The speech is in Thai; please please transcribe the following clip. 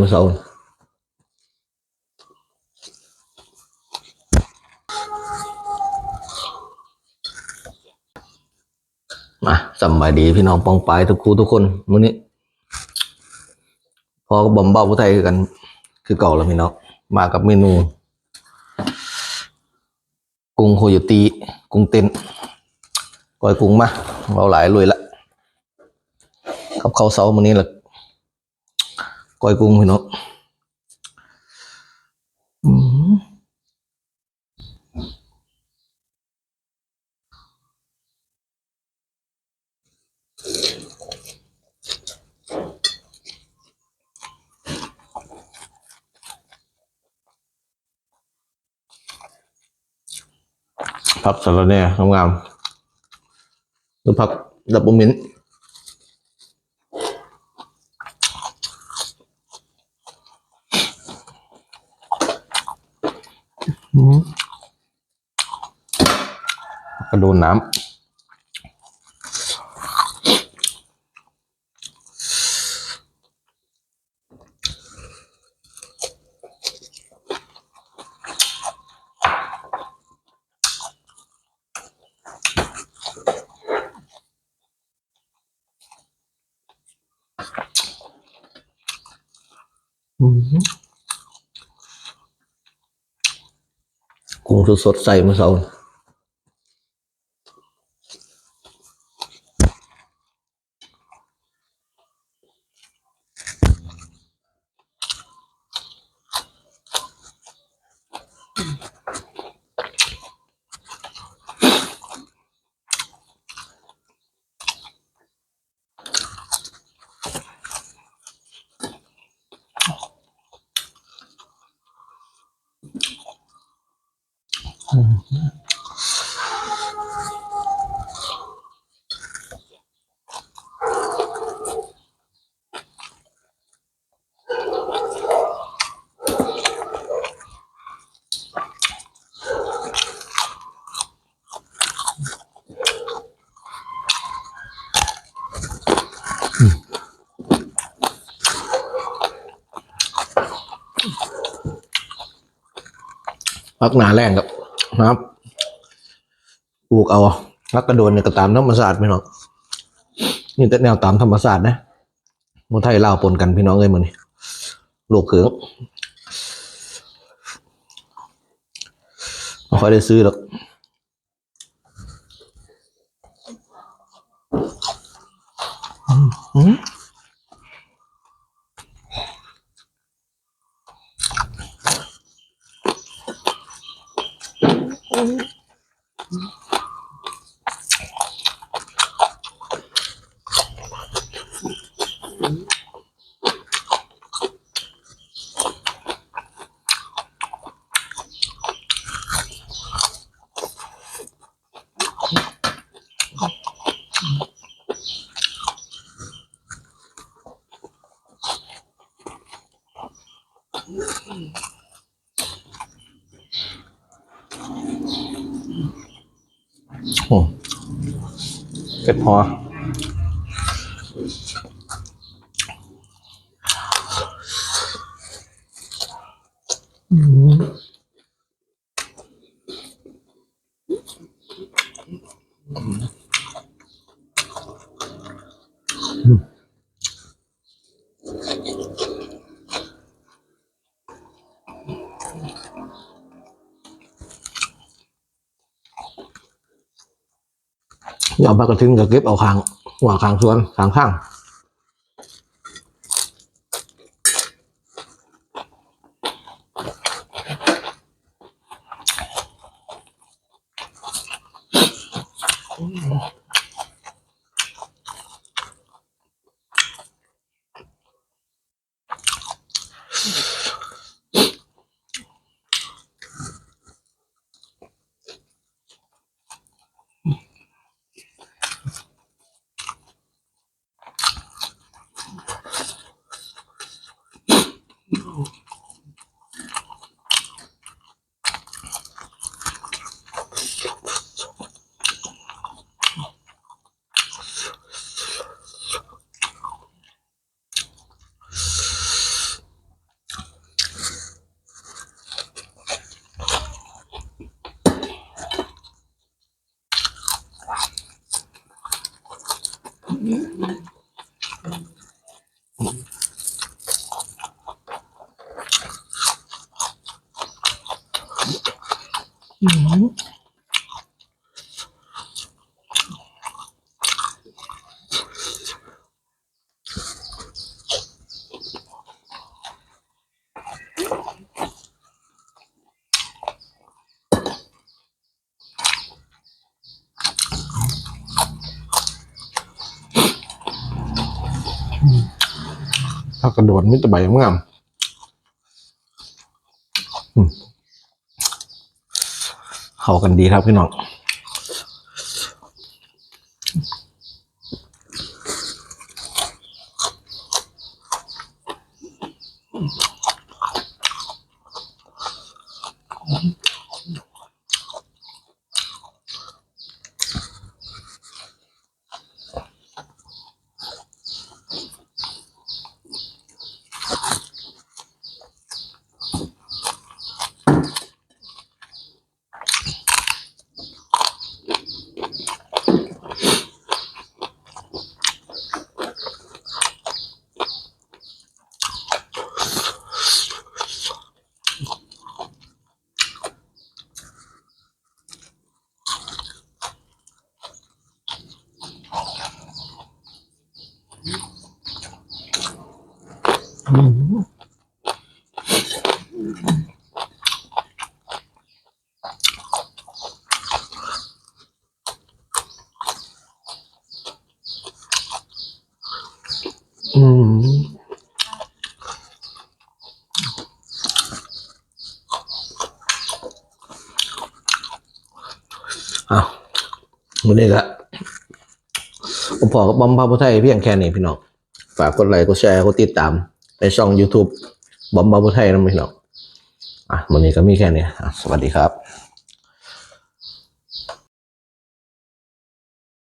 มื่อเช้ามาสบายดีพี่น้องปองปายทุกครูทุกคนมื้อนี้พอก็บ่มเบาผู้ไทยคือกัน คือเก่าแล้วพี่น้องมากับเมนู กุ้งโคโยตีกุ้งเต้นก้อยกุ้งมาเอาหลายรวยละกับข้าวเสามื้อนี้ละ ก้อยกุ้งพี่น้องอืมผักสลัดเนี่ยงามๆหรือผักดับบุมินอื กระโดนน้ำอืม กุ้งสดๆใส่มื่อเช้า พักหนาแรงกับ นะครับปลูกเอาพักกระโดนเนี่ยก็ตามธรรมศาสตร์พี่น้องนี่แต่แนวตามธรรมศาสตร์นะมไทยเล่าปนกันพี่น้องเอ้ยมันนี่ลูกเขืองไม่ค่อยได้ซื้อหรอกอืม โอ้เผ็ดพออื มอย่าเอาปลากระทินกับเก็บเอาคางหัวคางสวนคางข้าง 음. ากระโดดมิตรใบงามอืมเข้ากันดีครับพี่น้องอืม อ้าววันนี้ละผมพอกับบอมพาพุไทยเพียงแค่นี้พี่น้อง ฝากกดไลค์กดแชร์กดติดตาม ในช่อง YouTube บอมบาพุไทยนะพี่น้องอะวันนี้ก็มีแค่นี้สวัสดีครับ